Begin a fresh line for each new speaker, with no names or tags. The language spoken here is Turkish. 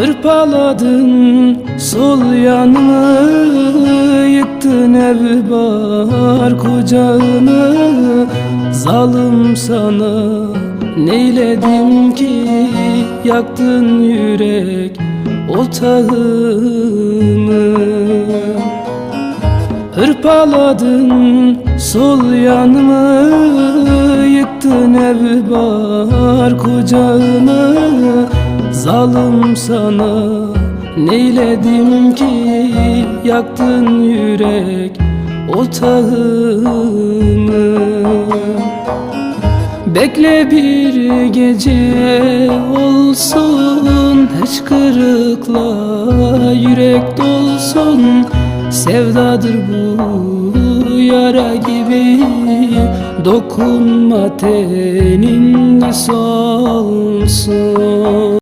Hırpaladın sol yanımı Yıktın ev bar kucağını. Zalim sana neyledim ki? Yaktın yürek otağımı Hırpaladın sol yanımı Yıktın ev bar kucağını Zalim sana neyledim ki? Yaktın yürek otağımı Bekle bir gece olsun Hiç kırıkla yürek dolsun. Sevdadır bu yara gibi Dokunma tenin solsun